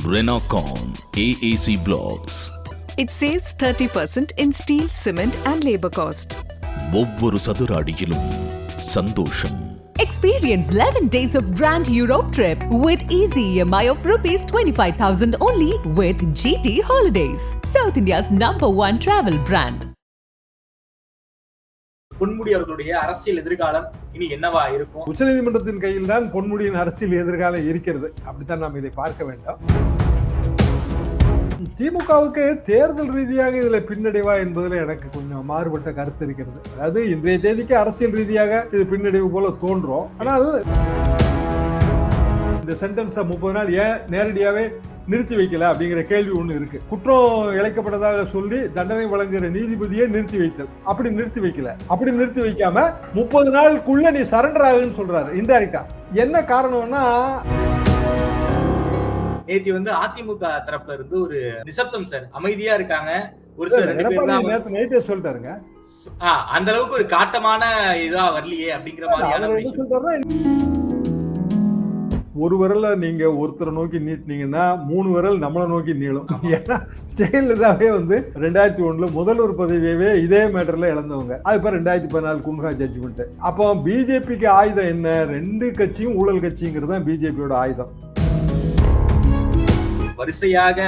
Renocon AAC Blocks It saves 30% in steel, cement, and labor cost. ஒவ்வொரு சதுர அடியிலும் சந்தோஷம் Experience 11 days of Grand Europe trip with easy EMI of rupees 25,000 only with GT Holidays, South India's number one travel brand. Ponmudi அவர்களுடைய அரசியல் எதிர்காலம் இனி என்னவா இருக்கும்? உச்சநீதிமன்றத்தின் கையில் தான் பொன்முடியின் அரசியல் எதிர்காலம் இருக்கிறது. அப்படித்தான் நாம் இதை பார்க்க வேண்டும். திமுகவுக்கு தேர்தல் ரீதியாக இதுல பின்னடைவா என்பதுல எனக்கு கொஞ்சம் மாறுபட்ட கருத்து இருக்கிறது. அதாவது இன்றைய தேதிக்கு அரசியல் ரீதியாக இது பின்னடைவு போல தோன்றும். ஆனால் இந்த சென்டென்ஸை முப்பது நாள் ஏன் நேரடியாவே நிறுத்தி வைக்கல அப்படிங்கிற கேள்வி ஒண்ணு இருக்கு. குற்றம் இழைக்கப்பட்டதாக சொல்லி தண்டனை வழங்குகிற நீதிபதியை நிறுத்தி வைத்தல். அப்படி நிறுத்தி வைக்கல. அப்படி நிறுத்தி வைக்காம முப்பது நாளுக்குள்ள நீ சரண்டர் ஆகுன்னு சொல்றாரு இன்டைரக்டா என்ன காரணம்னா நேத்தி வந்து அதிமுக தரப்புல இருந்து ஒரு நிசப்தம் சார். அமைதியா இருக்காங்க. ஒரு சில சொல்லிட்டாருங்க. அந்த அளவுக்கு ஒரு காட்டமான இதா வரலையே அப்படிங்கிற மாதிரியான அவர் ஒரு விரல நீங்க ஒருத்தரை நோக்கி நீட்டினீங்கன்னா மூணு விரல் நம்மளை நோக்கி நீளும். ஏன்னா ஜெயலலிதாவே வந்து ரெண்டாயிரத்தி ஒண்ணுல முதல்வர் பதவியவே இதே மேட்டர்ல இழந்தவங்க. அது இப்போ ரெண்டாயிரத்தி பதினாலு குன்ஹா ஜட்ஜ்மெண்ட் அப்போ பிஜேபிக்கு ஆயுதம் என்ன? ரெண்டு கட்சியும் ஊழல் கட்சிங்கிறது தான் பிஜேபியோட ஆயுதம். வரிசையாக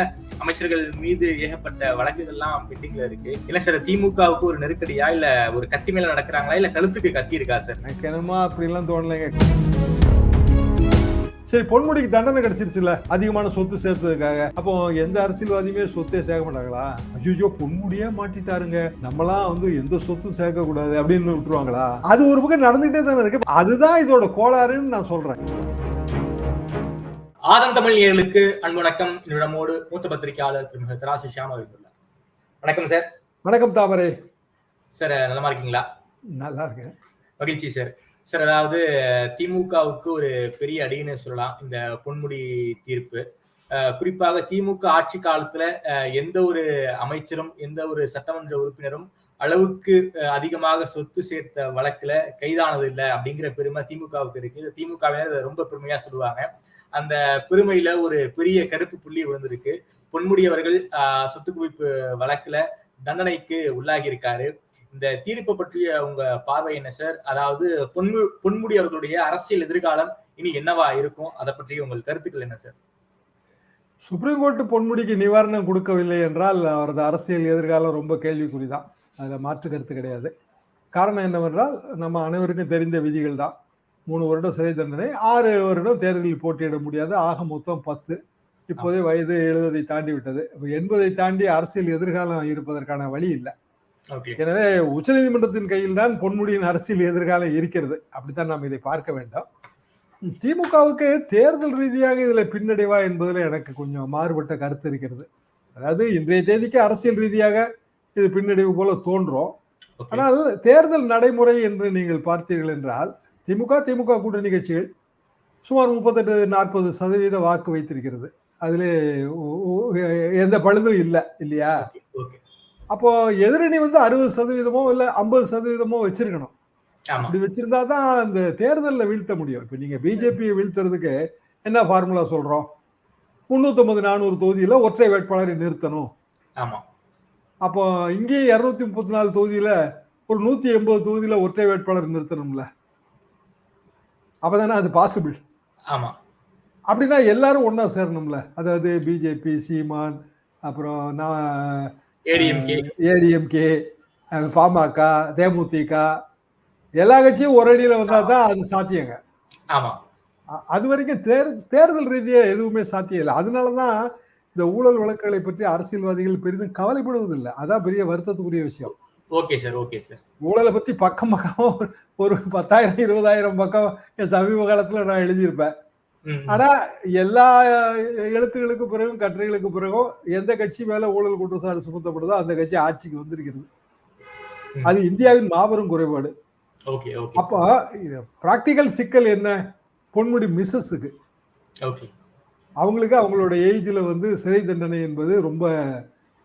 அமைச்சர்கள் மீது ஏகப்பட்ட வழக்குகள்லாம் பெண்டிங்ல இருக்கு. இல்ல சார் திமுகவுக்கு ஒரு நெருக்கடியா? இல்ல ஒரு கத்தி மேல நடக்கிறாங்களா? இல்ல கழுத்துக்கு கத்தி இருக்கா சார் எனக்கு என்னமோ அப்படிலாம் தோணலைங்க. சரி பொன்முடிக்கு தண்டனை கிடைச்சிருச்சுல அதிகமான சொத்து சேர்த்ததுக்காக. அப்போ எந்த அரசியல்வாதியுமே சொத்தே சேர்க்க மாட்டாங்களா? ஐயோ பொன்முடியே மாட்டிட்டாருங்க. நம்மலாம் வந்து எந்த சொத்தும் சேர்க்க கூடாது அப்படின்னு விட்டுருவாங்களா? அது ஒரு பக்கம் நடந்துகிட்டே தானே இருக்கு. அதுதான் இதோட கோளாறுன்னு நான் சொல்றேன். ஆதன் தமிழ் நேயர்களுக்கு அன்பு வணக்கம். என்னிடமோடு மூத்த பத்திரிகையாளர் திரு தராசு ஷியாம் வணக்கம் சார். வணக்கம் தாமரை. சார் நலமா இருக்கீங்களா? நல்லா இருக்கேன். மகிழ்ச்சி சார். சார் அதாவது திமுகவுக்கு ஒரு பெரிய அடின்னு சொல்லலாம் இந்த பொன்முடி தீர்ப்பு. அஹ், குறிப்பாக திமுக ஆட்சி காலத்துல எந்த ஒரு அமைச்சரும் எந்த ஒரு சட்டமன்ற உறுப்பினரும் அளவுக்கு அஹ், அதிகமாக சொத்து சேர்த்த வழக்குல கைதானது இல்லை அப்படிங்கிற பெருமை திமுகவுக்கு இருக்கு. திமுகவினர் ரொம்ப பெருமையா சொல்லுவாங்க. அந்த பெருமையில ஒரு பெரிய கருப்பு புள்ளி விழுந்திருக்கு. பொன்முடி அவர்கள் சொத்து குவிப்பு வழக்குல தண்டனைக்கு உள்ளாகி இருக்காரு இந்த தீர்ப்பை பற்றிய உங்க பார்வை என்ன சார் அதாவது பொன்மு பொன்முடி அவர்களுடைய அரசியல் எதிர்காலம் இனி என்னவா இருக்கும்? அதை பற்றி உங்கள் கருத்துக்கள் என்ன சார் சுப்ரீம் கோர்ட் பொன்முடிக்கு நிவாரணம் கொடுக்கவில்லை என்றால் அவரது அரசியல் எதிர்காலம் ரொம்ப கேள்விக்குறிதான். அதில் மாற்று கருத்து கிடையாது. காரணம் என்னவென்றால் நம்ம அனைவருக்கும் தெரிந்த விதிகள் தான். மூணு வருடம் சிறை தண்டனை ஆறு வருடம் தேர்தலில் போட்டியிட முடியாது. ஆக மொத்தம் பத்து. இப்போதே வயது எழுபதை தாண்டி விட்டது இப்போ எண்பதை தாண்டி அரசியல் எதிர்காலம் இருப்பதற்கான வழி இல்லை. எனவே உச்சநீதிமன்றத்தின் கையில் தான் பொன்முடியின் அரசியல் எதிர்காலம் இருக்கிறது. அப்படித்தான் நாம் இதை பார்க்க வேண்டும். திமுகவுக்கு தேர்தல் ரீதியாக இதுல பின்னடைவா என்பதில் எனக்கு கொஞ்சம் மாறுபட்ட கருத்து இருக்கிறது. அதாவது இன்றைய தேதிக்கு அரசியல் ரீதியாக இது பின்னடைவு போல தோன்றும். ஆனால் தேர்தல் நடைமுறை என்று நீங்கள் பார்த்தீர்கள் என்றால் திமுக திமுக கூட்டணி கட்சிகள் சுமார் முப்பத்தெட்டு நாற்பது சதவீத வாக்கு வைத்திருக்கிறது. அதிலே எந்த பழுதும் இல்லை இல்லையா? அப்போ எதிரணி வந்து அறுபது சதவீதமோ இல்ல ஐம்பது சதவீதமோ வச்சிருக்கணும். அப்படி வச்சிருந்தா தான் அந்த தேர்தலில் வீழ்த்த முடியும். இப்போ நீங்க பிஜேபியை வீழ்த்துறதுக்கு என்ன ஃபார்முலா சொல்றோம்? முந்நூற்றம்பது நானூறு தொகுதியில ஒற்றை வேட்பாளரை நிறுத்தணும். ஆமா. அப்போ இங்கேயும் இரநூத்தி முப்பத்தி நாலு தொகுதியில ஒரு நூத்தி எண்பது தொகுதியில ஒற்றை வேட்பாளர் நிறுத்தணும்ல. அப்பதானே அது பாசிபிள் ஆமா. அப்படின்னா எல்லாரும் ஒண்ணா சேரணும்ல. அதாவது பிஜேபி சீமான் அப்புறம் நான் ஏடிஎம்கே ஏடிஎம்கே பாமக தேமுதிக எல்லா கட்சியும் ஒரு அடியில் வந்தால் தான் அது சாத்தியங்க. ஆமா. அது வரைக்கும் தேர் தேர்தல் ரீதியாக எதுவுமே சாத்தியம் இல்லை. அதனால தான் இந்த ஊழல் வழக்குகளை பற்றி அரசியல்வாதிகள் பெரிதும் கவலைப்படுவதில்லை. அதான் பெரிய வருத்தத்துக்குரிய விஷயம். Okay sir okay sir. ஊழலை பற்றி பக்கம் பக்கம் ஒரு- பத்தாயிரம் இருபதாயிரம் பக்கம் என் சமீப காலத்தில் நான் எழுதியிருப்பேன். ஆனா எல்லா எழுத்துகளுக்கு பிறகும் கட்டுரைகளுக்கு பிறகும் எந்த கட்சி மேல ஊழல் குற்றச்சாட்டு சுமத்தப்படுதோ அந்த கட்சி ஆட்சிக்கு வந்திருக்கிறது. அது இந்தியாவின் மாபெரும் குறைபாடு. அப்போ பிராக்டிக்கல் சிக்கல் என்ன? பொன்முடி மிஸ்ஸஸுக்கு. அவங்களுக்கு அவங்களோட ஏஜ்ல வந்து சிறை தண்டனை என்பது ரொம்ப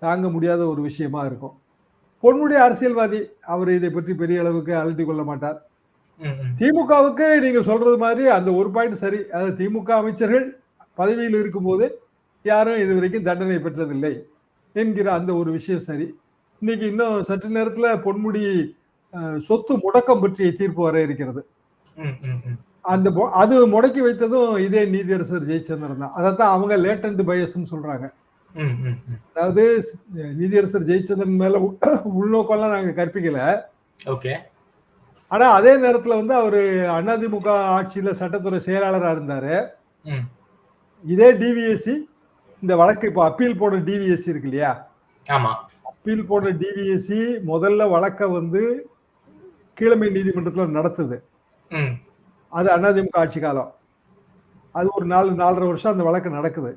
தாங்க முடியாத ஒரு விஷயமா இருக்கும். பொன்முடி அரசியல்வாதி அவர் இதை பற்றி பெரிய அளவுக்கு அலட்டி கொள்ள மாட்டார். திமுகவுக்கு நீங்க சொல்றது மாதிரி அந்த ஒரு பாயிண்ட் சரி. அதாவது திமுக அமைச்சர்கள் பதவியில் இருக்கும்போது யாரும் இது வரைக்கும் தண்டனை பெற்றதில்லை என்கிற அந்த ஒரு விஷயம் சரி. இன்னைக்கு இன்னும் சற்று நேரத்துல பொன்முடி சொத்து முடக்கம் பற்றிய தீர்ப்பு வர இருக்கிறது. அந்த அது முடக்கி வைத்ததும் இதே நீதியரசர் ஜெயச்சந்திரன் தான். அதைத்தான் அவங்க லேட்டன்ட் பயஸ்ன்னு சொல்றாங்க. அதாவது நீதியரசர் ஜெயச்சந்திரன் மேல உள்நோக்கம்லாம் நாங்க கற்பிக்கல. ஓகே. ஆனா அதே நேரத்துல வந்து அவரு அதிமுக ஆட்சியில சட்டத்துறை செயலாளரா இருந்தாரு. இதே டிவிஎஸ்சி இந்த வழக்கு இப்போ அப்பீல் போன டிவிஎஸ்சி இருக்கு இல்லையா? ஆமா. அப்பீல் போன டிவிஎஸ்சி முதல்ல வழக்க வந்து கீழமை நீதிமன்றத்துல நடத்துது. அது அதிமுக ஆட்சி காலம். அது ஒரு நாலு நாலரை வருஷம் அந்த வழக்கு நடக்குது.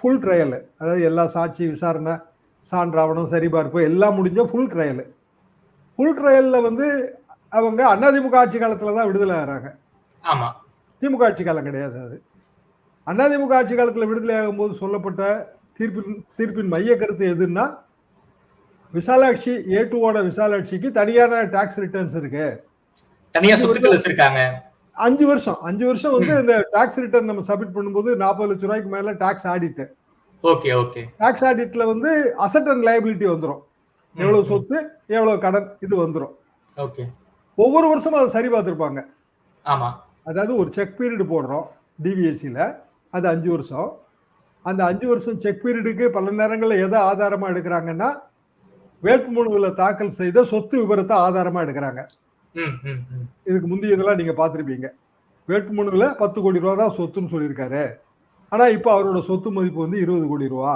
ஃபுல் ட்ரையல் அதாவது எல்லா சாட்சி விசாரணை சான்றாவணம் சரிபார்ப்பு எல்லாம் முடிஞ்ச ஃபுல் ட்ரையல் ஃபுல் ட்ரையலில் வந்து அவங்க அதிமுக ஆட்சி காலத்தில் தான் விடுதலை ஆகிறாங்க. ஆமா. திமுக ஆட்சி காலம் கிடையாது அது. அதிமுக ஆட்சி காலத்தில் விடுதலை ஆகும்போது சொல்லப்பட்ட தீர்ப்பின் தீர்ப்பின் மைய கருத்து எதுன்னா விசாலாட்சி ஏ டூவோட விசாலாட்சிக்கு தனியான டாக்ஸ் ரிட்டர்ன்ஸ் இருக்கு. அஞ்சு வருஷம் அஞ்சு வருஷம் வந்து இந்த டாக்ஸ் ரிட்டர்ன் நம்ம சப்மிட் பண்ணும்போது நாற்பது லட்சம் ரூபாய்க்கு மேல tax audit okay okay. Tax ஆடிட்ல வந்து அசட் அண்ட் லைபிலிட்டி வந்துடும் எவ்வளவு சொத்து எவ்வளவு கடன் இது வந்துடும் ஓகே. ஒவ்வொரு வருஷமும் அதை சரி பார்த்துருப்பாங்க. ஆமா. அதாவது ஒரு செக் பீரியட் போடுறோம் டிவிஎஸ்சியில் அது அஞ்சு வருஷம். அந்த அஞ்சு வருஷம் செக் பீரியடுக்கு பல நேரங்களில் எதை ஆதாரமாக எடுக்கிறாங்கன்னா வேட்புமனுவில் தாக்கல் செய்த சொத்து விவரத்தை ஆதாரமாக எடுக்கிறாங்க. ம், ம், ம். இதுக்கு முந்தையதெல்லாம் நீங்கள் பார்த்துருப்பீங்க. வேட்புமனுவில் பத்து கோடி ரூபா தான் சொத்துன்னு சொல்லியிருக்காரு. ஆனால் இப்போ அவரோட சொத்து மதிப்பு வந்து இருபது கோடி ரூபா.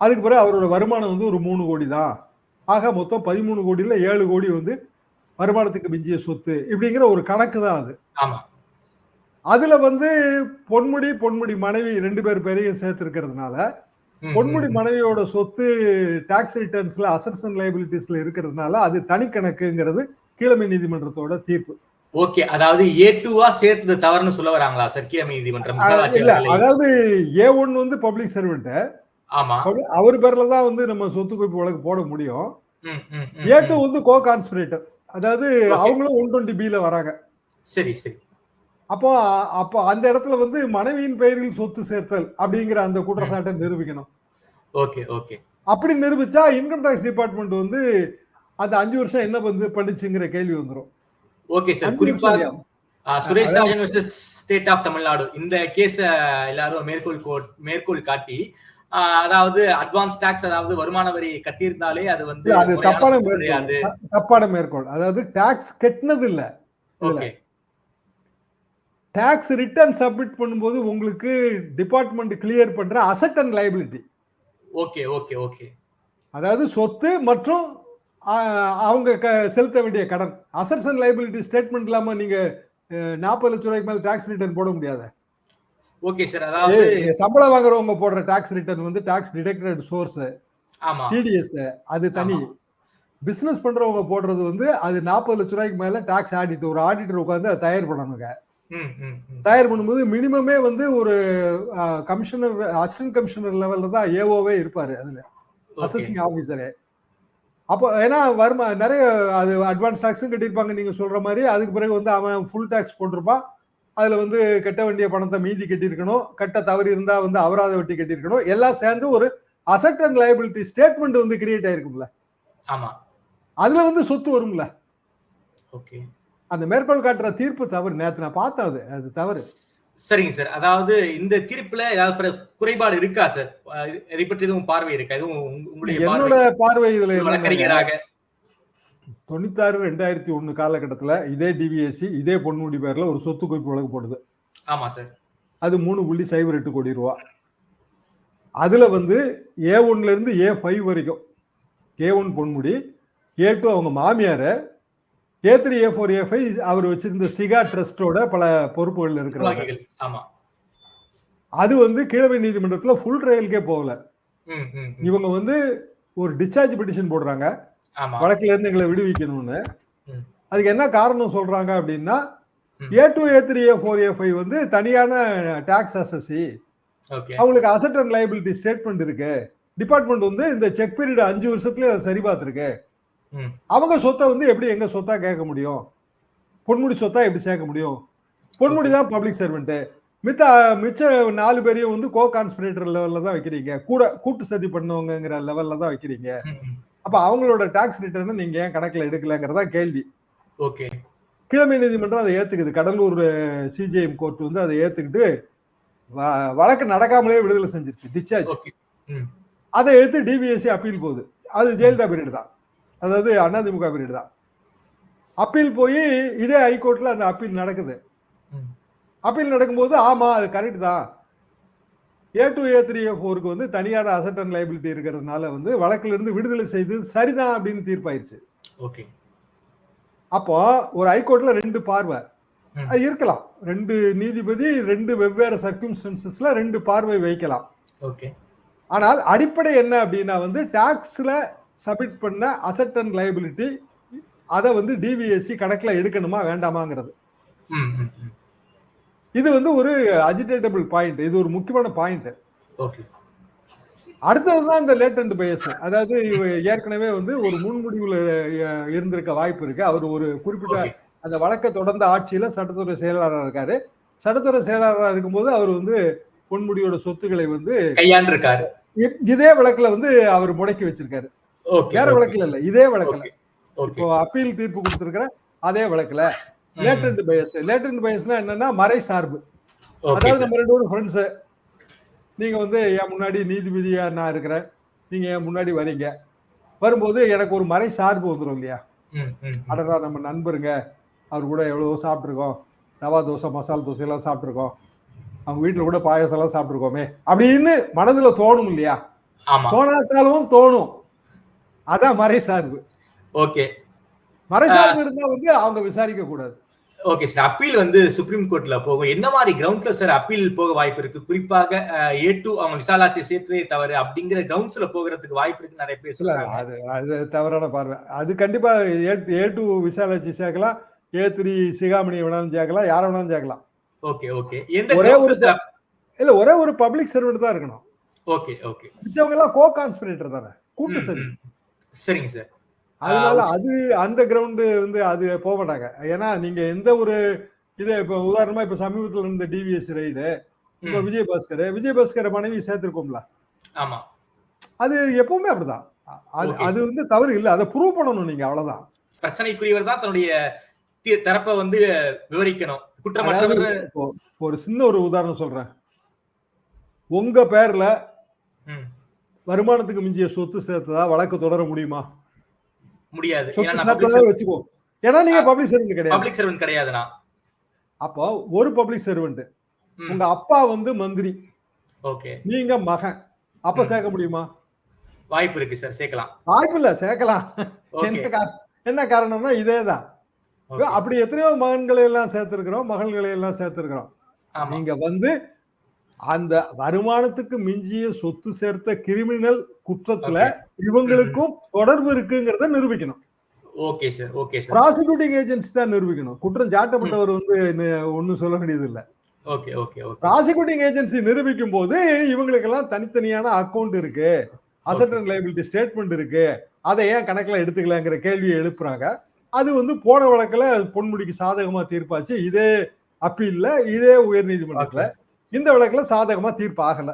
அதுக்கு பிறகு அவரோட வருமானம் வந்து ஒரு மூணு கோடி தான். ஆக மொத்தம் பதிமூணு கோடியில் ஏழு கோடி வந்து வருமானத்துக்கு மிஞ்சிய சொத்து இப்படிங்கிற ஒரு கணக்கு தான் அது. அதுல வந்து பொன்முடி பொன்முடி மனைவி ரெண்டு பேர் பேரையும் சேர்த்திருக்கிறதுனால பொன்முடி மனைவியோட சொத்து டாக்ஸ் ரிட்டர்ன்ஸ்ல அசட்ஸ் அண்ட் லைபிலிட்டிஸ்ல இருக்கிறதுனால அது தனிக்கணக்குங்கிறது கீழமை நீதிமன்றத்தோட தீர்ப்பு. ஓகே. அதாவது ஏ டூவா சேர்த்தது தவறுன்னு சொல்ல வராங்களா சார்? கீழமை நீதிமன்றம்? அதாவது ஏ ஒன் வந்து பப்ளிக் சர்வெண்ட் ஆமா. அவர் பேர்ல தான் வந்து நம்ம சொத்து குவிப்பு வழக்கு போட முடியும். ஏ. டூ வந்து கோ கான்ஸ்பிரேட்டர் அதாவது. அவங்களும் ஒன் டுவெண்ட்டி பில வராங்க. சரி சரி. அப்போ அப்போ அந்த இடத்துல வந்து மனைவியின் பெயரில் சொத்து சேர்த்தல் அப்படிங்கிற அந்த குற்றச்சாட்டை நிரூபிக்கணும். ஓகே ஓகே அப்படி நிரூபிச்சா இன்கம் டேக்ஸ் டிபார்ட்மெண்ட் வந்து அந்த அஞ்சு வருஷம் என்ன வந்து பண்ணுச்சுங்கிற கேள்வி வந்துரும். ஓகே சார் அஞ்சு குறிப்பா வருஷம் இல்லையா? ஆ, சுரேஷ் ராஜன் ஸ்டேட் ஆஃப் தமிழ்நாடு. இந்த கேஸ எல்லாரும் மேற்கோள் மேற்கோள் காட்டி அதாவது அட்வான்ஸ் டாக்ஸ் அதாவது வருமான வரி கட்டியிருந்தாலே அது வந்து அது தப்பான மேற்கோள். தப்பான மேற்கோள். அதாவது டாக்ஸ் கட்டினது இல்ல. ஓகே. டாக்ஸ் ரிட்டர்ன் சப்மிட் பண்ணும்போது உங்களுக்கு டிபார்ட்மெண்ட் கிளியர் பண்ற asset and liability okay okay okay. அதாவது சொத்து மற்றும் அவங்க செலுத்த வேண்டிய கடன். அசட்ஸ் அண்ட் லைபிலிட்டி ஸ்டேட்மெண்ட் இல்லாம நீங்க நாற்பது லட்சம் ரூபாய்க்கு மேல டாக்ஸ் ரிட்டர்ன் போட முடியாது. ஓகே சார் அதாவது சம்பளம் வாங்குறவங்க போடுற டாக்ஸ் ரிட்டர்ன் வந்து டாக்ஸ் டிடெக்டட் சோர்ஸ் ஆமா. டிடிஎஸ் அது தனி. பிசினஸ் பண்றவங்க போடுறது வந்து அது நாற்பது லட்ச ரூபாய்க்கு மேல டாக்ஸ் ஆடிட் ஒரு ஆடிட்டர் உட்காந்து அதை தயார் பண்ணணுங்க. தயார் பண்ணும்போது மினிமமே வந்து ஒரு கமிஷனர் அசிஸ்டன்ட் கமிஷனர் லெவல்ல தான் ஏஓவே இருப்பாரு அதுல. ஓகே. அசஸிங் ஆஃபீஸரே அப்போ ஏன்னா வருமா நிறைய அது அட்வான்ஸ் டாக்ஸும் கட்டியிருப்பாங்க நீங்க சொல்ற மாதிரி. அதுக்கு பிறகு வந்து அவன் ஃபுல் டாக்ஸ் போட்டிருப்பான். அதுல வந்து கட்ட வேண்டிய பணத்தை மீதி கட்டியிருக்கணும். கட்ட தவறி இருந்தா வந்து அபராத வட்டி கட்டியிருக்கணும். எல்லாம் சேர்ந்து ஒரு அசட் அண்ட் லைபிலிட்டி ஸ்டேட்மெண்ட் வந்து கிரியேட் ஆயிருக்கும்ல. ஆமா. அதுல வந்து சொத்து வரும்ல. ஓகே. அந்த மேற்கோள் காட்டுற தீர்ப்பு தவறு. நேத்து நான் பார்த்தேன் அது. அது தவறு. சரிங்க சார். அதாவது இந்த தீர்ப்புல ஏதாவது குறைபாடு இருக்கா சார்? இதை பற்றி எதுவும் பார்வை இருக்கா? எதுவும் உங்க- உங்களுடைய என்னோட பார்வை இதுல வழக்கறிஞராக தொண்ணூத்தாறு ரெண்டாயிரத்தி ஒண்ணு காலகட்டத்துல இதே டிவிஎஸ்சி இதே பொன்முடி பேர்ல ஒரு சொத்து குவிப்பு வழக்கு போடுது ஆமா சார் அது மூணு புள்ளி சைபர் எட்டு கோடி ரூபா. அதுல வந்து ஏ ஒன்ல இருந்து ஏ ஃபைவ் வரைக்கும் A one Ponmudi A two அவங்க மாமியார் A three A four A five அவர் வச்சிருந்த சிகா ட்ரஸ்டோட பல பொறுப்புகள் இருக்கிறாங்க. அது வந்து கீழமை நீதிமன்றத்துல ஃபுல் ட்ரையலுக்கே போகல. இவங்க வந்து ஒரு டிஸ்சார்ஜ் பெட்டிஷன் போடுறாங்க. வழக்குல இருந்து எங்களை விடுவிக்கணும்னு. அதுக்கு என்ன காரணம் சொல்றாங்க அப்படின்னா. A two A three A four A five வந்து தனியான டாக்ஸ் அசஸி அவங்களுக்கு அசட் அண்ட் லைபிலிட்டி ஸ்டேட்மெண்ட் இருக்கு. டிபார்ட்மெண்ட் வந்து இந்த செக் பீரியட் அஞ்சு வருஷத்துல அதை சரி பார்த்துருக்கு. அவங்க சொத்தை வந்து எப்படி எங்க சொத்தா கேட்க முடியும்? பொன்முடி சொத்தா எப்படி சேர்க்க முடியும்? பொன்முடி தான் பப்ளிக் சர்வெண்ட் மித்த மிச்ச நாலு பேரையும் வந்து கோ கான்ஸ்பிரேட்டர் லெவல்ல தான் வைக்கிறீங்க. கூட கூட்டு சதி பண்ணவங்கங்கிற லெவல்ல தான் வைக்கிறீங்க. அப்ப அவங்களோட டாக்ஸ் ரிட்டர்ன் நீங்க ஏன் கணக்குல எடுக்கலங்கிறதா கேள்வி. ஓகே. கீழமை நீதிமன்றம் அதை ஏத்துக்குது. கடலூர் சிஜிஎம் கோர்ட் வந்து அதை ஏத்துக்கிட்டு வழக்கு நடக்காமலே விடுதலை செஞ்சிருச்சு. ம். அதை எடுத்து டிபிஎஸ்சி அப்பீல் போகுது. அது ஜெயலலிதா பீரியட் தான். அதாவது அதிமுக பீரியட் தான். அப்பீல் போய் இதே ஹைகோர்ட்ல அந்த அப்பீல் நடக்குது. ம். அப்பீல் நடக்கும்போது ஆமா அது கரெக்ட் தான். ஏ டூ ஏ த்ரீ ஃபோருக்கு வந்து தனியான அசட் அண்ட் லைபிலிட்டி இருக்கிறதுனால வந்து வழக்குல இருந்து விடுதலை செய்து சரிதான் அப்படின்னு தீர்ப்பாயிருச்சு. ஓகே அப்போ ஒரு ஹைகோர்ட்ல ரெண்டு பார்வை. அது இருக்கலாம். ரெண்டு நீதிபதி ரெண்டு வெவ்வேறு சர்க்கிம்ஸ்டன்சஸ்ல ரெண்டு பார்வை வைக்கலாம். ஓகே ஆனால் அடிப்படை என்ன அப்படின்னா வந்து டாக்ஸ்ல சப்மிட் பண்ண அசட் அண்ட் லைபிலிட்டி அதை வந்து டிவிஎஸ்சி கணக்குல எடுக்கணுமா வேண்டாமாங்கிறது. இது வந்து ஒரு அஜிடேட்டபிள் பாயிண்ட் இது ஒரு முக்கியமான பாயிண்ட் ஓகே அடுத்ததுதான் இந்த லேட்டன்ட் பயஸ் அதாவது ஏற்கனவே வந்து ஒரு முன்முடிவுல இருந்திருக்க வாய்ப்பு இருக்கு. அவர் ஒரு குறிப்பிட்ட அந்த வழக்கை தொடர்ந்த ஆட்சியில சட்டத்துறை செயலாளராக இருக்காரு. சட்டத்துறை செயலாளராக இருக்கும்போது அவர் வந்து பொன்முடியோட சொத்துக்களை வந்து கையாண்டு இருக்காரு இ- இதே வழக்குல வந்து அவர் முடக்கி வச்சிருக்காரு. வேற வழக்குல இல்ல இதே வழக்குல. இப்போ அப்பீல் தீர்ப்பு கொடுத்திருக்கிற அதே வழக்குல. லேட்டன்ட் பயஸ் லேட்டன்ட் பயஸ்னா என்னன்னா மறை சார்பு. அதாவது நம்ம ரெண்டு பேரும் ஃப்ரெண்ட்ஸ் நீங்க வந்து என் முன்னாடி நீதிபதியா நான் இருக்கிறேன். நீங்க என் முன்னாடி வரீங்க. வரும்போது எனக்கு ஒரு மறை சார்பு வந்துடும் இல்லையா. அடடா நம்ம நண்பருங்க. அவர் கூட எவ்வளவோ சாப்பிட்ருக்கோம் ரவா தோசை மசால் தோசை எல்லாம் சாப்பிட்ருக்கோம் அவங்க வீட்டில் கூட பாயாசம் எல்லாம் சாப்பிட்ருக்கோமே அப்படின்னு மனதுல தோணும் இல்லையா? தோணாட்டாலும் தோணும். அதான் மறை சார்பு. ஓகே மறை சார்பு இருந்தா வந்து அவங்க விசாரிக்க கூடாது. Okay sir. அப்பீல் வந்து சுப்ரீம் கோர்ட்ல போகும். என்ன மாதிரி கிரவுண்ட்ஸ்ல சார் அப்பீல் போக வாய்ப்பு இருக்கு? குறிப்பாக ஏ டூ அவங்க விசாலாட்சி சேர்த்ததே தவறு அப்படிங்கிற கிரவுண்ட்ஸ்ல போகிறதுக்கு வாய்ப்பு இருக்கு நிறைய பேர் இல்ல சொல்றாங்க. அது அது தவறான பார்வை. அது கண்டிப்பா ஏ டூ விசாலாட்சி சேர்க்கலாம். ஏ த்ரீ சிகாமணி வேணாலும் சேர்க்கலாம். யாரை வேணாலும் சேர்க்கலாம். Okay okay. எந்த ஒரே ஒரு இல்ல ஒரே ஒரு பப்ளிக் சர்வெண்ட் தான் இருக்கணும். Okay okay. மிச்சவங்க எல்லாம் கோ கான்ஸ்பிரேட்டர் தானே கூட்டு சரி சரிங்க சார். அதனால அது அந்த கிரவுண்டு வந்து அது போக மாட்டாங்க. ஏன்னா நீங்க எந்த ஒரு இது இப்ப உதாரணமா இப்ப சமீபத்துல இருந்த டிவிஎஸ் ரைடு இப்ப ம், விஜயபாஸ்கர் விஜயபாஸ்கர் மனைவி சேர்த்திருக்கோம்ல. ஆமா. அது எப்பவுமே அப்படிதான். அது அது வந்து தவறு இல்ல. அதை ப்ரூவ் பண்ணணும் நீங்க அவ்வளவுதான். பிரச்சனைக்குரியவர் தான் தன்னுடைய தரப்பை வந்து விவரிக்கணும். குற்றமற்றவர் ஒரு சின்ன ஒரு உதாரணம் சொல்றேன். உங்க பேர்ல வருமானத்துக்கு மிஞ்சிய சொத்து சேர்த்ததா வழக்கு தொடர முடியுமா? முடியாது. ஏன்னா நீங்க பப்ளிக் சர்வெண்ட் கிடையாது. பப்ளிக் சர்வன் கிடையாதுண்ணா. அப்போ ஒரு பப்ளிக் சர்வெண்ட் உங்க அப்பா வந்து மந்திரி. ஓகே. நீங்க மகன். அப்ப. சேர்க்க முடியுமா? வாய்ப்பு இருக்கு சார். சேர்க்கலாம். வாய்ப்பு இல்ல சேர்க்கலாம். என்ன காரணம் என்ன காரணம்னா இதேதான். அப்படி எத்தனையோ மகன்களை எல்லாம் சேர்த்திருக்கிறோம் மகள்களை எல்லாம் சேர்த்திருக்கிறோம். நீங்க வந்து அந்த வருமானத்துக்கு மிஞ்சிய சொத்து சேர்த்த கிரிமினல் குற்றத்துல இவங்களுக்கும் தொடர்பு இருக்குங்கிறத நிரூபிக்கணும். Okay sir okay sir prosecuting agency தான் நிரூபிக்கணும். குற்றம் சாட்டப்பட்டவர் வந்து நி- ஒண்ணும் சொல்ல வேண்டியது இல்ல okay okay okay prosecuting agency நிரூபிக்கும் போது இவங்களுக்கெல்லாம் தனித்தனியான அக்கவுண்ட் இருக்கு. அசட் அண்ட் லைபிலிட்டி ஸ்டேட்மெண்ட் இருக்கு. அதை ஏன் கணக்குல எடுத்துக்கலாங்கிற கேள்வியை எழுப்புறாங்க. அது வந்து போன வழக்குல பொன்முடிக்கு சாதகமா தீர்ப்பாச்சு. இதே அப்பீல்ல இதே உயர் நீதிமன்றத்துல இந்த வழக்குல சாதகமா தீர்ப்பு ஆகல.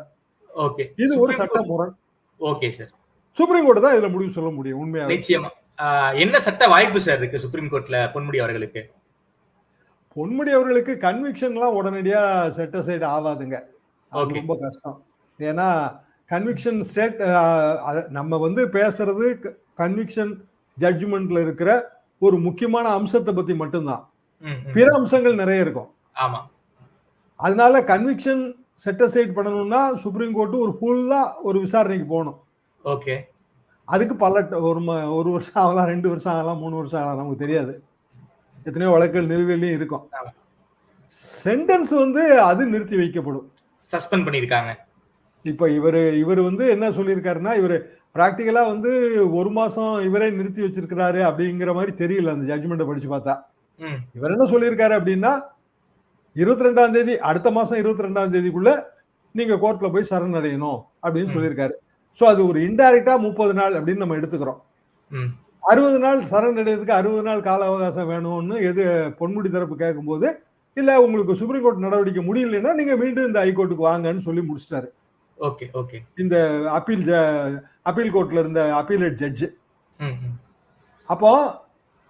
ஓகே. இது ஒரு சட்ட முரண் ஓகே சார் சுப்ரீம் கோர்ட் தான் இதுல முடிவு சொல்ல முடியும் உண்மையா நிச்சயமா. என்ன சட்ட வாய்ப்பு சார் இருக்கு சுப்ரீம் கோர்ட்ல பொன்முடி அவர்களுக்கு? பொன்முடி அவர்களுக்கு கன்விக்ஷன்லாம் உடனடியா செட் சைடு ஆகாதுங்க. ரொம்ப கஷ்டம். ஏன்னா கன்விக்ஷன் ஸ்டேட் நம்ம வந்து பேசுறது கன்விக்ஷன் ஜட்ஜ்மெண்ட்ல இருக்கிற ஒரு முக்கியமான அம்சத்தை பத்தி மட்டும்தான். பிற அம்சங்கள் நிறைய இருக்கும். ஆமா. அதனால கன்விக்ஷன் செட்டசைட் பண்ணணும்னா சுப்ரீம் கோர்ட் ஒரு ஃபுல்லா ஒரு விசாரணைக்கு போகணும். ஓகே அதுக்கு பல ஒரு ஒரு வருஷம் ஆகலாம் ரெண்டு வருஷம் ஆகலாம் மூணு வருஷம் ஆகலாம் நமக்கு தெரியாது. எத்தனையோ வழக்குகள் நிலுவையிலையும் இருக்கும். சென்டென்ஸ் வந்து அது நிறுத்தி வைக்கப்படும். சஸ்பெண்ட் பண்ணிருக்காங்க இப்ப இவர் இவர் வந்து என்ன சொல்லியிருக்காருன்னா இவர் பிராக்டிக்கலா வந்து ஒரு மாசம் இவரே நிறுத்தி வச்சிருக்கிறாரு அப்படிங்கிற மாதிரி தெரியல அந்த ஜட்ஜ்மெண்ட்டை படிச்சு பார்த்தா. இவர் என்ன சொல்லியிருக்காரு அப்படின்னா இருபத்தி ரெண்டாம் தேதி அடுத்த மாசம் இருபத்தி ரெண்டாம் தேதிக்குள்ள நீங்க கோர்ட்ல போய் சரணடையணும் அப்படின்னு. சொல்லியிருக்காரு. ஸோ அது ஒரு இன்டைரக்டா முப்பது நாள் அப்படின்னு நம்ம எடுத்துக்கிறோம். அறுபது நாள் சரணடைறதுக்கு அறுபது நாள் கால அவகாசம் வேணும்னு எது பொன்முடி தரப்பு கேட்கும்போது இல்ல உங்களுக்கு சுப்ரீம் கோர்ட் நடவடிக்கை முடியலன்னா நீங்க மீண்டும் இந்த ஹைகோர்ட்டுக்கு வாங்கன்னு சொல்லி முடிச்சிட்டாரு. ஓகே ஓகே இந்த அப்பீல் அப்பீல் கோர்ட்ல இருந்த அப்பீலேட் ஜட்ஜ் அப்போ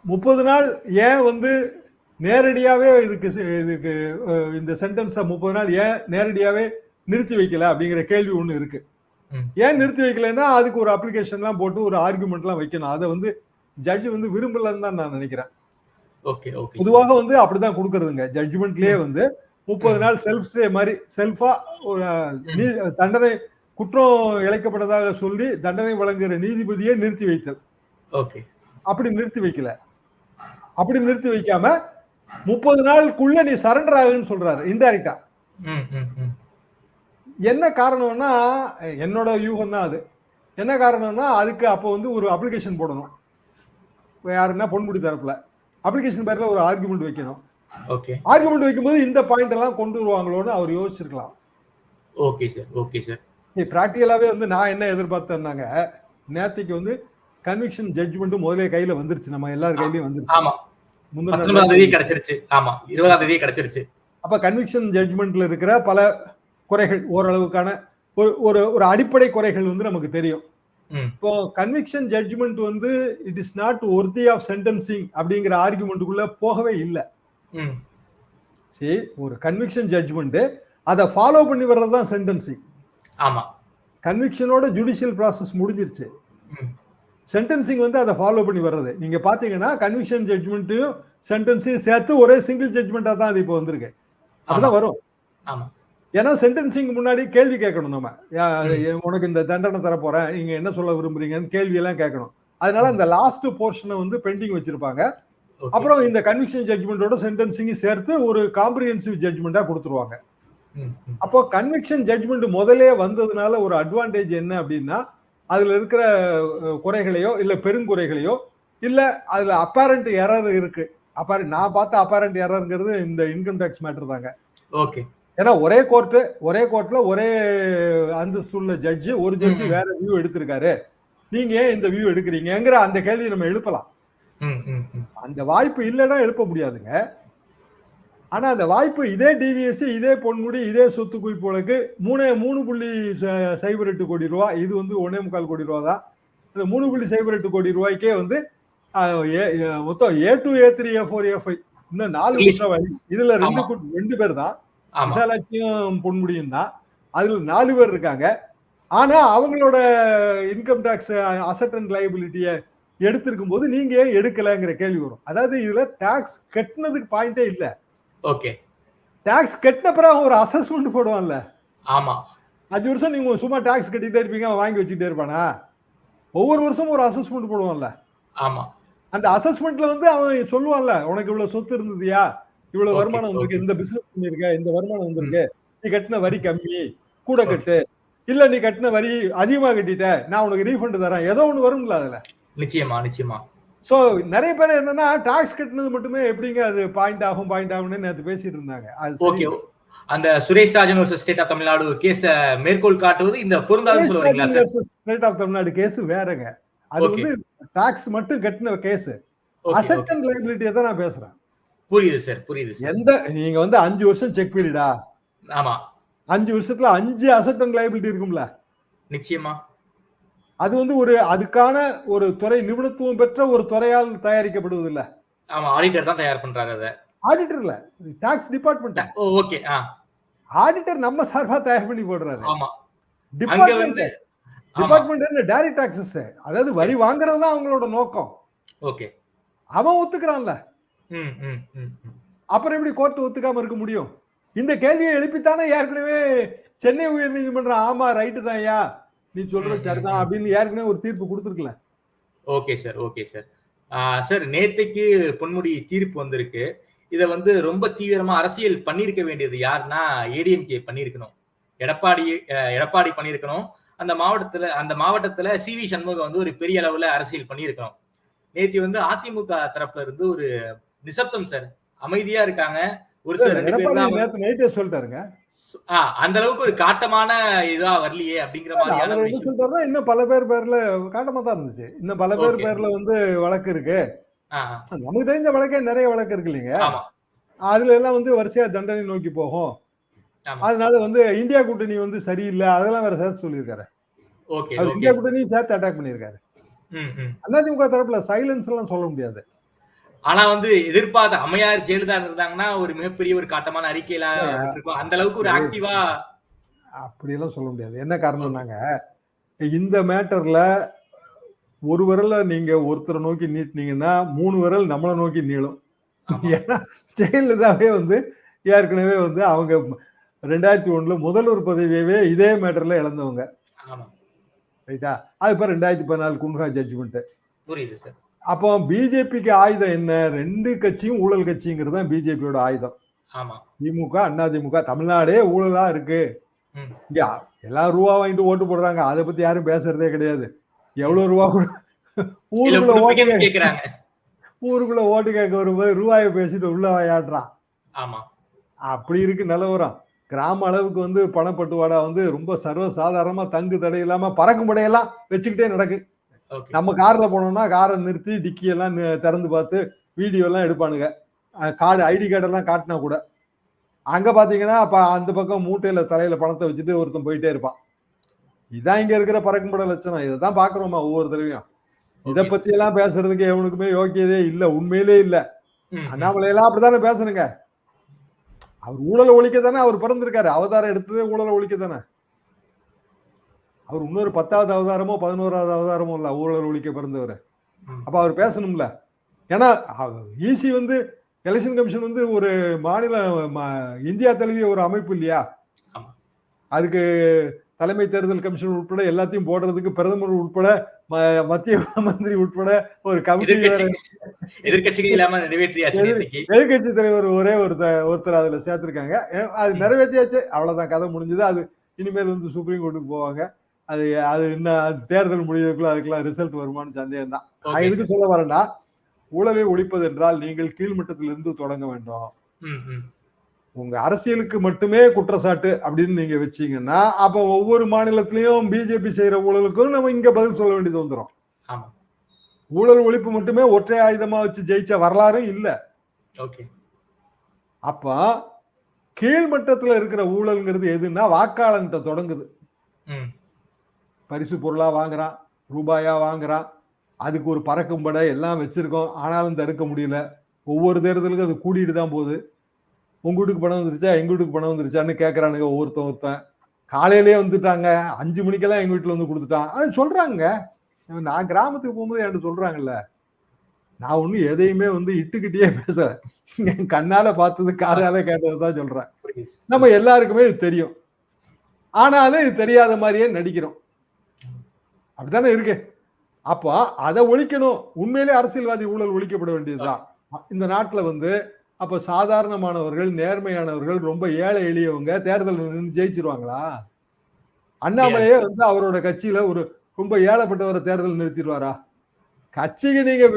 முப்பது நாள் ஏன் வந்து நேரடியாவே இதுக்கு இதுக்கு இந்த சென்டென்ஸை முப்பது நாள் ஏன் நேரடியாவே நிறுத்தி வைக்கல அப்படிங்கிற கேள்வி ஒண்ணு இருக்கு. ஏன் நிறுத்தி வைக்கலைன்னா அதுக்கு ஒரு அப்ளிகேஷன்லாம் போட்டு ஒரு ஆர்குமெண்ட்லாம் வைக்கணும். அதை வந்து ஜட்ஜ் வந்து விரும்பலன்னு தான் நான் நினைக்கிறேன். Okay okay. பொதுவாக வந்து அப்படிதான் கொடுக்கறதுங்க. ஜட்ஜ்மெண்ட்லயே வந்து முப்பது நாள் செல்ஃப் ஸ்டே மாதிரி செல்ஃபா தண்டனை குற்றம் இழைக்கப்பட்டதாக சொல்லி தண்டனை வழங்குகிற நீதிபதியே நிறுத்தி வைத்தல். ஓகே. அப்படி நிறுத்தி வைக்கல. அப்படி நிறுத்தி வைக்காம முப்பது நாளுக்குள்ள நீ சரண்டர் ஆகுன்னு சொல்றாரு இன்டைரக்டா என்ன காரணம்னா என்னோட யூகம் தான் அது. என்ன காரணம்னா அதுக்கு அப்போ வந்து ஒரு அப்ளிகேஷன் போடணும். யாருன்னா பொன்முடி தரப்புல. அப்ளிகேஷன் பேர்ல ஒரு ஆர்குமெண்ட் வைக்கணும். ஓகே. ஆர்குமெண்ட் வைக்கும்போது இந்த பாயிண்ட் எல்லாம் கொண்டு வருவாங்களோன்னு அவர் யோசிச்சிருக்கலாம். Okay sir okay sir. சரி ப்ராக்டிக்கலாவே வந்து நான் என்ன எதிர்பார்த்தேன்னாங்க நேத்திக்கு வந்து கன்விக்ஷன் ஜட்ஜ்மெண்ட் முதலே கையில வந்துருச்சு. நம்ம எல்லார் கையிலயும் வந்துருச்சு. பத்தொன்பதாம் தேதி கிடைச்சிருச்சு. ஆமா இருபதாம் தேதி கிடைச்சிருச்சு. அப்ப கன்விக்ஷன் ஜட்ஜ்மெண்ட்ல இருக்கிற பல குறைகள் ஓரளவுக்கான ஒரு ஒரு ஒரு அடிப்படை குறைகள் வந்து நமக்கு தெரியும். இப்போ கன்விக்ஷன் ஜட்ஜ்மெண்ட் வந்து it is not worthy of sentencing அப்படிங்கிற ஆர்குமெண்ட்டுக்குள்ள போகவே இல்லை. சரி ஒரு கன்விக்ஷன் ஜட்ஜ்மெண்ட் அதை ஃபாலோ பண்ணி வர்றது தான் சென்டென்சிங் ஆமா. கன்விக்ஷனோட ஜுடிஷியல் ப்ராசஸ் முடிஞ்சிருச்சு. சென்டென்சிங் வந்து அதை ஃபாலோ பண்ணி வர்றது. நீங்க பாத்தீங்கன்னா கன்விக்ஷன் ஜட்ஜ்மெண்ட்டையும் சென்டென்ஸையும் சேர்த்து ஒரே சிங்கிள் ஜட்ஜ்மெண்டா தான் அது இப்போ வந்திருக்கு. அப்படிதான் வரும். ஏன்னா சென்டென்சிங் முன்னாடி கேள்வி கேட்கணும் நம்ம. உனக்கு இந்த தண்டனை தர போறேன் நீங்க என்ன சொல்ல விரும்புறீங்கன்னு கேள்வி எல்லாம் கேட்கணும். அதனால இந்த லாஸ்ட் போர்ஷனை வந்து பெண்டிங் வச்சிருப்பாங்க. அப்புறம் இந்த கன்விக்ஷன் ஜட்ஜ்மெண்டோட சென்டென்சிங் சேர்த்து ஒரு காம்ப்ரிஹென்சிவ் ஜட்ஜ்மெண்டா கொடுத்துருவாங்க. அப்போ கன்விக்ஷன் ஜட்ஜ்மெண்ட் முதலே வந்ததுனால ஒரு அட்வான்டேஜ் என்ன அப்படின்னா அதுல இருக்கிற குறைகளையோ இல்ல பெருங்குறைகளையோ இல்ல அதுல அப்பேரண்ட் எரர் இருக்கு. அப்பேரண்ட் நான் பார்த்த அப்பேரண்ட் எரர்ங்கிறது இந்த இன்கம் டேக்ஸ் மேட்டர் தாங்க. ஓகே ஏன்னா ஒரே கோர்ட்டு ஒரே கோர்ட்ல ஒரே அந்தஸ்துள்ள ஜட்ஜு ஒரு ஜட்ஜு. வேற வியூ எடுத்திருக்காரு. நீங்க ஏன் இந்த வியூ எடுக்கிறீங்கங்கிற அந்த கேள்வி நம்ம எழுப்பலாம். அந்த வாய்ப்பு இல்லைன்னா எழுப்ப முடியாதுங்க. ஆனா அந்த வாய்ப்பு இதே டிவிஎஸ் இதே பொன்முடி இதே சொத்து குவிப்பு வழக்கு மூணு மூணு புள்ளி சைபர் எட்டு கோடி ரூபா. இது வந்து ஒன்னே முக்கால் கோடி ரூபா தான். இந்த மூணு புள்ளி சைபர் எட்டு கோடி ரூபாய்க்கே வந்து மொத்தம் A two A three A four A five இன்னும் நாலு இதுல ரெண்டு ரெண்டு பேர் தான். விசாலாட்சியும் பொன்முடியும் தான். அதுல நாலு பேர் இருக்காங்க. ஆனா அவங்களோட இன்கம் டாக்ஸ் அசட் அண்ட் லைபிலிட்டியை எடுத்திருக்கும் போது நீங்க ஏன் எடுக்கலங்கிற கேள்வி வரும். அதாவது இதுல டாக்ஸ் கட்டினதுக்கு பாயிண்டே இல்ல. ஓகே டாக்ஸ் கட்டின பிறகு ஒரு அசஸ்மெண்ட் போடுவான்ல. ஆமா. அஞ்சு வருஷம் நீங்க சும்மா டாக்ஸ் கட்டிட்டே இருப்பீங்க அவன் வாங்கி வச்சுட்டே இருப்பானா? ஒவ்வொரு வருஷமும் ஒரு அசஸ்மெண்ட் போடுவான்ல. ஆமா. அந்த அசஸ்மெண்ட்ல வந்து அவன் சொல்லுவான்ல உனக்கு இவ்வளவு சொத்து இருந்ததுயா? இவ்வளவு வருமானம் வந்திருக்கு. இந்த பிசினஸ் பண்ணிருக்க இந்த வருமானம் வந்திருக்கு. நீ கட்டின வரி கம்மி. கூட கட்டு. இல்ல நீ கட்டின வரி அதிகமா கட்டிட்ட. நான் உனக்கு ரீஃபண்ட் தரேன். ஏதோ ஒண்ணு வரும்ல அதுல. நிச்சயமா நிச்சயமா. சோ நிறைய பேர் என்னன்னா டாக்ஸ் கட்டினது மட்டுமே எப்படிங்க அது பாயிண்ட் ஆகும் பாயிண்ட் ஆகும்னு நேத்து பேசிட்டு இருந்தாங்க. அது ஓகே அந்த Suresh Rajan versus state of Tamil Nadu கேஸ மேற்கோள் காட்டுவது இந்த பொருந்தாதுன்னு ஸ்டேட் ஆஃப் தமிழ்நாடு கேஸ் வேறங்க. அது. வந்து டாக்ஸ் மட்டும் கட்டின கேஸ் அசட் அண்ட் லைபிலிட்டியை தான் நான் பேசுறேன். புரியுது சார் புரியுது எந்த நீங்க வந்து அஞ்சு வருஷம் செக் பீரியடா ஆமா. அஞ்சு வருஷத்துல அஞ்சு அசட் அண்ட் லைபிலிட்டி இருக்கும்ல? நிச்சயமா. அது வந்து ஒரு அதுக்கான ஒரு துறை நிபுணத்துவம் பெற்ற ஒரு துறையால் தயாரிக்கப்படுவது இல்ல ஆமா ஆடிட்டர் தான் தயார் பண்றாங்க அத. ஆடிட்டர்ல டாக்ஸ் டிபார்ட்மெண்ட் ஓகே ஆடிட்டர் நம்ம சார்பா தயார் பண்ணி போடுறாரு. ஆமா. டிபார்ட்மெண்ட் டிபார்ட்மெண்ட் என்ன? டைரக்ட் டாக்ஸஸ் அதாவது வரி வாங்குறது தான் அவங்களோட நோக்கம். ஓகே அவன் ஒத்துக்கிறான்ல. அப்புறம் எப்படி கோர்ட் ஒத்துக்காம இருக்க முடியும்? இந்த கேள்வியை எழுப்பித்தானே ஏற்கனவே சென்னை உயர்நீதிமன்றம் ஆமா ரைட்டு தான் ஐயா. நீ சொல்றது சரிதான். அப்படின்னு ஏற்கனவே ஒரு தீர்ப்பு கொடுத்துருக்கல. Okay sir okay sir. Sir நேத்தைக்கு Ponmudi தீர்ப்பு வந்திருக்கு. இத வந்து ரொம்ப தீவிரமா அரசியல் பண்ணியிருக்க வேண்டியது யாருன்னா ஏடிஎம்கே பண்ணியிருக்கணும். எடப்பாடி எடப்பாடி பண்ணியிருக்கணும். அந்த மாவட்டத்துல அந்த மாவட்டத்துல சி வி சண்முகம் வந்து ஒரு பெரிய அளவுல அரசியல் பண்ணியிருக்கணும். நேத்தி வந்து அதிமுக தரப்புல இருந்து ஒரு நிசப்தம் சார். அமைதியா இருக்காங்க. ஒரு சில நேத்து நைட்டே சொல்லிட்டாருங்க. அந்த அளவுக்கு ஒரு காட்டமான இதா வரலையே அப்படிங்கிற மாதிரியான அவர் என்ன. சொல்றாருன்னா இன்னும் பல பேர் பேர்ல காட்டமா தான் இருந்துச்சு. இன்னும் பல பேர். பேர்ல வந்து வழக்கு இருக்கு. நமக்கு தெரிஞ்ச வழக்கே நிறைய வழக்கு இருக்கு இல்லைங்க. அதுல எல்லாம் வந்து வரிசையா தண்டனை நோக்கி போகும். அதனால வந்து இந்தியா கூட்டணி வந்து சரியில்லை. அதெல்லாம் வேற சேர்த்து சொல்லியிருக்காரு. இந்தியா கூட்டணியும் சேர்த்து அட்டாக் பண்ணியிருக்காரு. அதிமுக தரப்புல சைலன்ஸ் எல்லாம் சொல்ல முடியாது. ஆனா வந்து எதிர்பார்த்த அம்மையார் ஜெயலலிதா இருந்தாங்கன்னா ஒரு மிகப்பெரிய ஒரு காட்டமான அறிக்கையெல்லாம் விட்டிருக்கோம் அந்த அளவுக்கு ஒரு ஆக்டிவா அப்படியெல்லாம் சொல்ல முடியாது. என்ன காரணம்னாங்க இந்த மேட்டர்ல ஒரு விரல நீங்க ஒருத்தரை நோக்கி நீட்டினீங்கன்னா மூணு விரல் நம்மளை நோக்கி நீளும். ஏன்னா ஜெயலலிதாவே வந்து ஏற்கனவே வந்து அவங்க ரெண்டாயிரத்தி ஒண்ணுல முதல்வர் பதவியவே இதே மேட்டர்ல இழந்தவங்க. ரைட்டா? அது இப்போ ரெண்டாயிரத்தி பதினாலு குன்ஹா ஜட்ஜ்மெண்ட் புரியுது சார் அப்போ பிஜேபிக்கு ஆயுதம் என்ன? ரெண்டு கட்சியும் ஊழல் கட்சிங்கிறது தான் பிஜேபியோட ஆயுதம். திமுக அதிமுக தமிழ்நாடே ஊழலா இருக்கு. ம். இங்க எல்லாரும் ரூபா வாங்கிட்டு ஓட்டு போடுறாங்க. அதை பத்தி யாரும் பேசுறதே கிடையாது. எவ்வளவு ரூபா கூட ஊருக்குள்ள ஓட்டு குடும்பமே கேட்க- கேக்குறாங்க. ஊருக்குள்ள ஓட்டு கேட்க வரும்போது ரூபாயை பேசிட்டு உள்ள விளையாடுறான் ஆமா. அப்படி இருக்கு நிலவரம். கிராம அளவுக்கு வந்து பணப்பட்டுவாடா வந்து ரொம்ப சர்வ சாதாரணமா தங்கு தடை இல்லாம பறக்கும் படையெல்லாம் வச்சுக்கிட்டே நடக்கு. நம்ம கார்ல போனோம்னா காரை நிறுத்தி டிக்கி எல்லாம் திறந்து பார்த்து வீடியோ எல்லாம் எடுப்பானுங்க. கார்டு ஐடி கார்டு எல்லாம் காட்டினா கூட. அங்க பாத்தீங்கன்னா அப்ப அந்த பக்கம் மூட்டையில தலையில பணத்தை வச்சுட்டு ஒருத்தன் போயிட்டே இருப்பான். இதான் இங்க இருக்கிற பறக்கும்பட லட்சணம். இதைதான் பாக்குறோமா ஒவ்வொரு தடவையும். இத. பத்தி எல்லாம் பேசுறதுக்கு எவனுக்குமே யோக்கியதே இல்ல. உண்மையிலே இல்ல. அண்ணாமலை எல்லாம் அப்படித்தானே பேசணுங்க அவர் ஊழலை ஒழிக்க தானே அவர் பிறந்திருக்காரு. அவதாரம் எடுத்ததே ஊழலை ஒழிக்க தானே அவர் இன்னொரு பத்தாவது அவதாரமோ பதினோராவது அவதாரமோ இல்ல ஊழல் ஒழிக்க பிறந்தவர். அப்ப அவர் பேசணும்ல. ஏன்னா ஈசி வந்து எலெக்ஷன் கமிஷன் வந்து ஒரு மாநில இந்தியா தழுவிய ஒரு அமைப்பு இல்லையா. அதுக்கு தலைமை தேர்தல் கமிஷன் உட்பட எல்லாத்தையும் போடுறதுக்கு பிரதமர் உட்பட மத்திய மந்திரி உட்பட ஒரு கமிட்டி எதிர்கட்சி தலைவர் ஒரே ஒருத்தர் ஒருத்தர் அதுல சேர்த்திருக்காங்க. அது நிறைவேற்றியாச்சு. அவ்வளவுதான் கதை முடிஞ்சது. அது இனிமேல் வந்து சுப்ரீம் கோர்ட்டுக்கு போவாங்க. அது அது அது தேர்தல் முடியறதுக்குள்ள அதுக்கெல்லாம் ரிசல்ட் வருமான்னு சந்தேகம் தான் நான் எதுக்கு சொல்ல வரேன்னா ஊழலை ஒழிப்பது என்றால் நீங்கள் கீழ்மட்டத்திலிருந்து தொடங்க வேண்டும். உங்க அரசியலுக்கு மட்டுமே குற்றச்சாட்டு அப்படின்னு நீங்க வச்சீங்கன்னா அப்ப ஒவ்வொரு மாநிலத்திலயும் பிஜேபி செய்யற ஊழலுக்கும் நம்ம இங்க பதில் சொல்ல வேண்டியது வந்துடும் ஆமா. ஊழல் ஒழிப்பு மட்டுமே ஒற்றை ஆயுதமா வச்சு ஜெயிச்ச வரலாறும் இல்ல. அப்ப கீழ்மட்டத்துல இருக்கிற ஊழல்ங்கிறது எதுன்னா வாக்காளன்ட்ட தொடங்குது. பரிசு பொருளா வாங்குறான் ரூபாயா வாங்குறான். அதுக்கு ஒரு பறக்கும் படை எல்லாம் வச்சிருக்கோம். ஆனாலும் தடுக்க முடியல. ஒவ்வொரு தேர்தலுக்கும் அது கூடிட்டு தான் போகுது. உங்க வீட்டுக்கு பணம் வந்துருச்சா? எங்க வீட்டுக்கு பணம் வந்துருச்சான்னு கேட்கறானுங்க ஒவ்வொருத்தன் ஒருத்தன். காலையிலேயே வந்துட்டாங்க. அஞ்சு மணிக்கெல்லாம் எங்க வீட்டுல வந்து கொடுத்துட்டான். அது சொல்றாங்க. நான் கிராமத்துக்கு போகும்போது என்கிட்ட சொல்றாங்கல்ல. நான் ஒன்னும் எதையுமே வந்து இட்டுக்கிட்டே பேசல. என் கண்ணால பார்த்தது காதால கேட்டது தான் சொல்றேன். புரியுது. நம்ம எல்லாருக்குமே இது தெரியும். ஆனாலும் இது தெரியாத மாதிரியே நடிக்கிறோம். அப்படித்தானே இருக்கு? அப்போ அதை ஒழிக்கணும். உண்மையிலே அரசியல்வாதி ஊழல் ஒழிக்கப்பட வேண்டியதுதான். இந்த நாட்டுல வந்து அப்ப சாதாரணமானவர்கள் நேர்மையானவர்கள் ரொம்ப ஏழை எளியவங்க தேர்தல் நின்று ஜெயிச்சிருவாங்களா? அண்ணாமலையே வந்து அவரோட கட்சியில ஒரு ரொம்ப ஏழைப்பட்டவரை தேர்தல் நிறுத்திடுவாரா? கட்சிக்கு நீங்க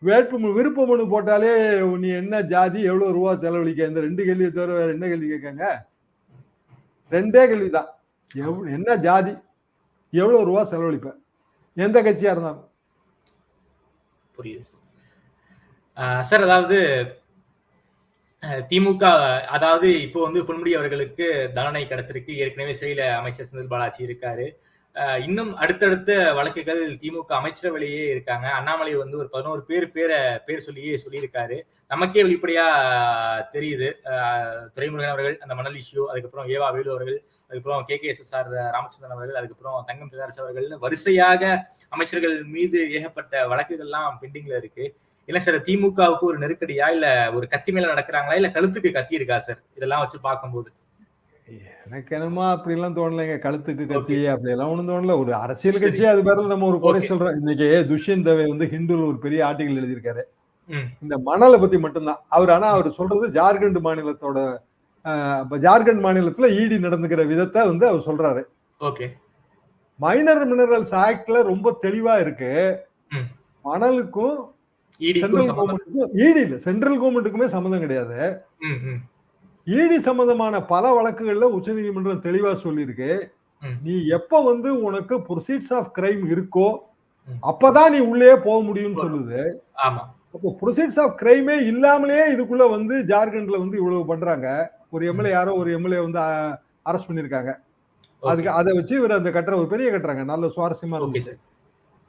வேட்பு விருப்ப மனு போட்டாலே நீ என்ன ஜாதி எவ்வளவு ரூபா செலவழிக்க? இந்த ரெண்டு கேள்வியை தவிர வேற என்ன கேள்வி கேட்காங்க? ரெண்டே கேள்விதான். எவ்- என்ன ஜாதி? எவ்வளோ ரூபா செலவழிப்பேன்? எந்த கட்சியாக இருந்தாலும். புரியுது சார் சார் அதாவது திமுக அதாவது இப்போ வந்து பொன்முடி அவர்களுக்கு தண்டனை கிடைச்சிருக்கு. ஏற்கனவே சிறையில அமைச்சர் செந்தில் பாலாஜி இருக்காரு. இன்னும் அடுத்தடுத்த வழக்குகள் திமுக அமைச்சரவையிலேயே இருக்காங்க. அண்ணாமலை வந்து ஒரு பதினோரு பேர் பேரை பேர் சொல்லியே சொல்லியிருக்காரு. நமக்கே வெளிப்படையா தெரியுது. துறைமுருகன் அவர்கள் அந்த மணல் இஷ்யூ அதுக்கப்புறம் ஏவா வேலு அவர்கள் அதுக்கப்புறம் K K S S R Ramachandran அவர்கள் அதுக்கப்புறம் தங்கம் தென்னரசு அவர்கள் வரிசையாக அமைச்சர்கள் மீது ஏகப்பட்ட வழக்குகள்லாம் பெண்டிங்ல இருக்கு. இல்ல சார் திமுகவுக்கு ஒரு நெருக்கடியா இல்ல ஒரு கத்தி மேல நடக்கிறாங்களா இல்ல கழுத்துக்கு கத்தி இருக்கா சார்? இதெல்லாம் வச்சு பார்க்கும்போது. எனக்கு என்னமோ அப்படி எல்லாம் தோணலைங்க. கழுத்துக்கு கத்தி அப்படி எல்லாம் ஒண்ணும் தோணல. ஒரு அரசியல் கட்சி அது பேர்ல நம்ம ஒரு குறை. சொல்றோம் இன்னைக்கு துஷ்யந்த் தவே வந்து ஹிந்துல ஒரு பெரிய ஆர்டிகல் எழுதியிருக்காரு. இந்த மணலை பத்தி மட்டும்தான். அவர் ஆனா அவர் சொல்றது ஜார்க்கண்ட் மாநிலத்தோட ஜார்க்கண்ட் மாநிலத்துல ஈடி நடந்துக்கிற விதத்தை வந்து அவர் சொல்றாரு. ஓகே. மைனர் மினரல்ஸ் ஆக்ட்ல ரொம்ப தெளிவா இருக்கு. மணலுக்கும் சென்ட்ரல் கவர்மெண்ட்டுக்கும் ஈடி இல்ல சென்ட்ரல் கவர்மெண்ட்டுக்குமே சம்மந்தம் கிடையாது. ஈடி சம்பந்தமான பல வழக்குகள்ல உச்சநீதிமன்றம் தெளிவா சொல்லியிருக்கு. நீ எப்ப வந்து உனக்கு ப்ரொசீட்ஸ் ஆஃப் கிரைம் இருக்கோ. அப்பதான் நீ உள்ளே போக முடியும்னு சொல்லுது. அப்போ ப்ரொசீட்ஸ் ஆஃப் கிரைமே இல்லாமலே இதுக்குள்ள வந்து ஜார்க்கண்ட்ல வந்து இவ்வளவு பண்றாங்க. ஒரு எம்எல்ஏ யாரோ ஒரு எம்எல்ஏ வந்து அரெஸ்ட் பண்ணிருக்காங்க அதுக்கு அதை வச்சு இவர் அந்த கட்டுற ஒரு பெரிய கட்டுறாங்க. நல்ல சுவாரஸ்யமா இருந்துச்சு.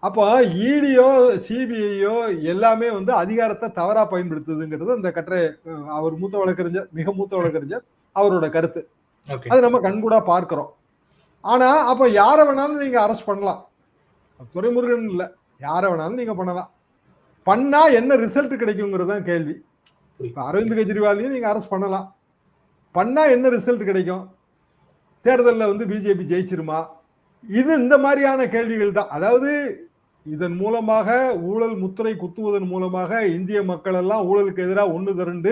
அப்போ இடியோ சிபிஐயோ எல்லாமே வந்து அதிகாரத்தை தவறா பயன்படுத்துதுங்கிறது அந்த கட்டுரை அவர் மூத்த வழக்கறிஞர் மிக மூத்த வழக்கறிஞர் அவரோட கருத்து. அது நம்ம கண்கூடா பார்க்கிறோம். ஆனா அப்ப யாரை வேணாலும் நீங்க அரெஸ்ட் பண்ணலாம். துரைமுருகன் இல்ல. யாரை வேணாலும் நீங்க பண்ணலாம். பண்ணா என்ன ரிசல்ட் கிடைக்குங்கிறது தான் கேள்வி. இப்ப அரவிந்த் கெஜ்ரிவாலையும் நீங்க அரெஸ்ட் பண்ணலாம். பண்ணா என்ன ரிசல்ட் கிடைக்கும்? தேர்தலில் வந்து பிஜேபி ஜெயிச்சிருமா? இது இந்த மாதிரியான கேள்விகள் தான். அதாவது இதன் மூலமாக ஊழல் முத்திரை குத்துவதன் மூலமாக இந்திய மக்கள் எல்லாம் ஊழலுக்கு எதிராக ஒண்ணு திரண்டு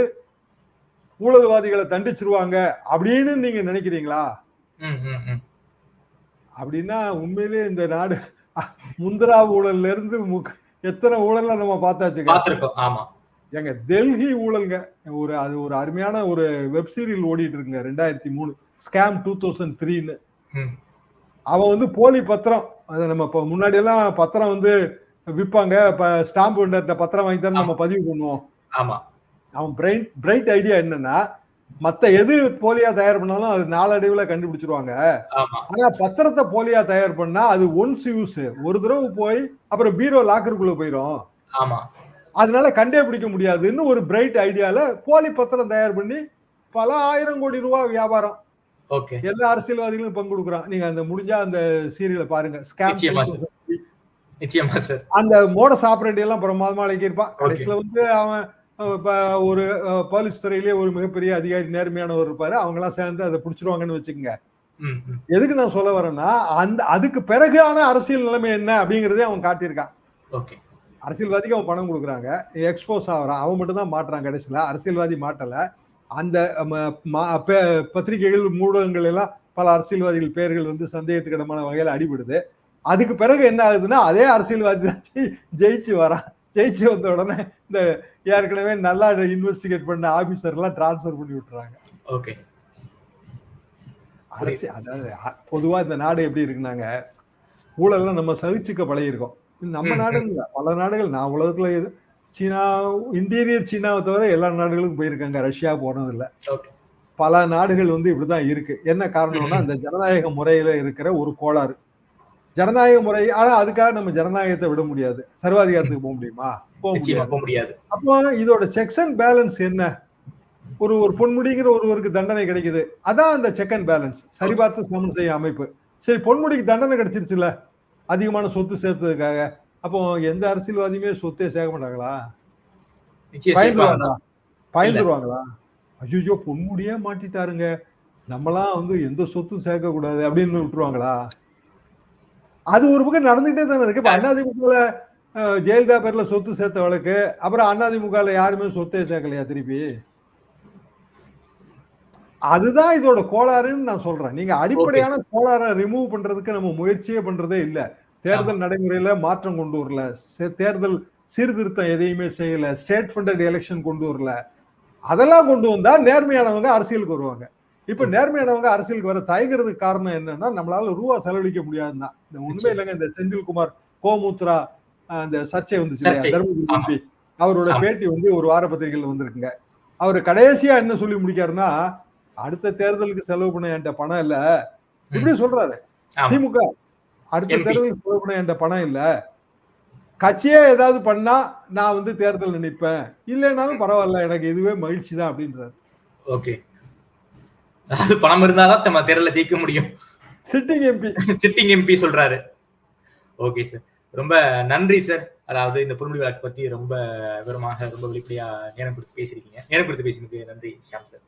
ஊழல்வாதிகளை தண்டிச்சிருவாங்க அப்படின்னு நீங்க நினைக்கிறீங்களா? அப்படின்னா உண்மையிலேயே இந்த நாடு முந்திரா ஊழல்ல இருந்து எத்தனை ஊழல்ல நம்ம ஆமா. எங்க டெல்லி ஊழல்ங்க. ஒரு அது ஒரு அருமையான ஒரு வெப் சீரியல் ஓடிட்டு இருக்குங்க ரெண்டாயிரத்தி மூணு. ஸ்கேம் டூ தௌசண்ட் த்ரீன்னு அவன் வந்து போலி பத்திரம். அது நம்ம இப்போ முன்னாடி எல்லாம் பத்திரம் வந்து விற்பாங்க இப்ப ஸ்டாம்ப் வெண்டர்ட்ட பத்திரம் வாங்கி தான் நம்ம பதிவு பண்ணுவோம். ஆமா. அவன் பிரைட் பிரைட் ஐடியா என்னன்னா மத்த எது போலியா தயார் பண்ணாலும் அது நாளடைவுல கண்டுபிடிச்சிருவாங்க. ஆனா பத்திரத்தை போலியா தயார் பண்ணா அது ஒன்ஸ் யூஸ் ஒரு தடவை போய் அப்புறம் பீரோ லாக்கருக்குள்ள போயிடும் ஆமா. அதனால கண்டே பிடிக்க முடியாதுன்னு ஒரு பிரைட் ஐடியால போலி பத்திரம் தயார் பண்ணி பல ஆயிரம் கோடி ரூபாய் வியாபாரம். எல்லா அரசியல்வாதிகளும் பங்கு கொடுக்குறான் நீங்க அந்த முடிஞ்சா அந்த சீரியலை பாருங்க. ஸ்கேம் நிச்சயமா சார். அந்த மோட சாப்பிட்றேன் எல்லாம் பிரமாதமா அழகியிருப்பான் கடைசியில வந்து அவன் இப்ப ஒரு போலீஸ் துறையிலேயே ஒரு மிகப்பெரிய அதிகாரி நேர்மையானவர் இருப்பாரு. அவங்க எல்லாம் சேர்ந்து அதை பிடிச்சிருவாங்கன்னு வச்சுக்கோங்க. எதுக்கு நான் சொல்ல வரேன்னா அந்த அதுக்கு பிறகான அரசியல் நிலைமை என்ன அப்படிங்கறதே அவன் காட்டியிருக்கான். ஓகே. அரசியல்வாதிக்கு அவன் பணம் கொடுக்குறாங்க. எக்ஸ்போஸ் ஆகுறான். அவன் மட்டும் தான் மாட்டுறான் கடைசியில. அரசியல்வாதி மாட்டல. அந்த பத்திரிகைகள் ஊடகங்கள் எல்லாம் பல அரசியல்வாதிகள் பெயர்கள் வந்து சந்தேகத்துக்கிடமான வகையில் அடிபடுது. அதுக்கு பிறகு என்ன ஆகுதுன்னா அதே அரசியல்வாதி தான் ஜெயி- ஜெயிச்சு வரான் ஜெயிச்சு வந்த உடனே இந்த ஏற்கனவே நல்லா இன்வெஸ்டிகேட் பண்ண ஆபீசர் எல்லாம் டிரான்ஸ்ஃபர் பண்ணி விட்டுறாங்க. ஓகே அரசு அதாவது பொதுவா இந்த நாடு எப்படி இருக்குனாங்க ஊழல்லாம் நம்ம சகிச்சுக்க பழகிருக்கோம் நம்ம இல்ல பல நாடுகள் நான் உலகத்துல எது சீனா இன்டீரியர் சீனாவை தவிர எல்லா நாடுகளுக்கும் போயிருக்காங்க. ரஷ்யா போனது இல்ல ஓகே. பல நாடுகள் வந்து இப்படிதான் இருக்கு. என்ன காரணம்னா இந்த ஜனநாயக முறையில இருக்கிற ஒரு கோளாறு. ஜனநாயக முறை ஆனா அதுக்காக நம்ம ஜனநாயகத்தை விட முடியாது. சர்வாதிகாரத்துக்கு போக முடியுமா? போக முடியாது. அப்போ இதோட செக்ஸ் அண்ட் பேலன்ஸ் என்ன? ஒரு ஒரு பொன்முடிங்கிற ஒருவருக்கு தண்டனை கிடைக்குது. அதான் அந்த செக் அண்ட் பேலன்ஸ் சரிபார்த்து சமன் செய்ய அமைப்பு. சரி பொன்முடிக்கு தண்டனை கிடைச்சிருச்சுல அதிகமான சொத்து சேர்த்ததுக்காக. அப்போ எந்த அரசியல்வாதியுமே சொத்தே சேர்க்க மாட்டாங்களா? பயந்துருவாங்களா? பயந்துருவாங்களா? ஐயோ பொன்முடியே மாட்டிட்டாருங்க. நம்மலாம் வந்து எந்த சொத்தும் சேர்க்க கூடாது அப்படின்னு விட்டுருவாங்களா? அது ஒரு பக்கம் நடந்துகிட்டே தானே இருக்கு. இப்ப அதிமுகல ஜெயலலிதா பேர்ல சொத்து சேர்த்த வழக்கு. அப்புறம் அதிமுகல யாருமே சொத்தே சேர்க்கலையா திருப்பி? அதுதான் இதோட கோளாறுன்னு நான் சொல்றேன். நீங்க அடிப்படையான கோளாறை ரிமூவ் பண்றதுக்கு நம்ம முயற்சியே பண்றதே இல்ல. தேர்தல் நடைமுறையில மாற்றம் கொண்டு வரல. தேர்தல் சீர்திருத்தம் எதையுமே செய்யல. ஸ்டேட் ஃபண்டட் எலெக்ஷன் கொண்டு வரல. அதெல்லாம் கொண்டு வந்தா நேர்மையானவங்க அரசியலுக்கு வருவாங்க. இப்ப நேர்மையானவங்க அரசியலுக்கு வர தயங்குறதுக்கு காரணம் என்னன்னா நம்மளால ரூபா செலவழிக்க முடியாதுதான் இந்த உண்மை இல்லைங்க இந்த செந்தில்குமார் கோமுத்ரா அந்த சர்ச்சை சர்ச்சை. தர்மபுரி. எம்பி அவரோட. பேட்டி வந்து ஒரு வார பத்திரிகையில் வந்திருக்குங்க. அவர் கடைசியா என்ன சொல்லி முடிக்காருன்னா அடுத்த தேர்தலுக்கு செலவு பண்ண என்கிட்ட பணம் இல்ல. இப்படி சொல்றாரு. திமுக. அடுத்த MP. தேர்தலுக்கு செலவு பண்ண என்கிட்ட பணம் இல்ல. கட்சியே ஏதாவது பண்ணா நான் வந்து தேர்தல் நினைப்பேன். இல்லைனாலும் பரவாயில்ல எனக்கு இதுவே மகிழ்ச்சி தான் அப்படின்றாரு. ஓகே. அது பணம் இருந்தாதான் நம்ம தேர்தல ஜெயிக்க முடியும். சிட்டிங் எம்பி சிட்டிங் எம்பி சொல்றாரு. ஓகே சார் ரொம்ப நன்றி சார் அதாவது இந்த பொன்முடி வழக்கு பத்தி ரொம்ப விவரமாக ரொம்ப வெளிப்படையா நேரம் கொடுத்து பேசியிருக்கீங்க. நேரம் கொடுத்து பேசினதுக்கு நன்றி ஷியாம் சார்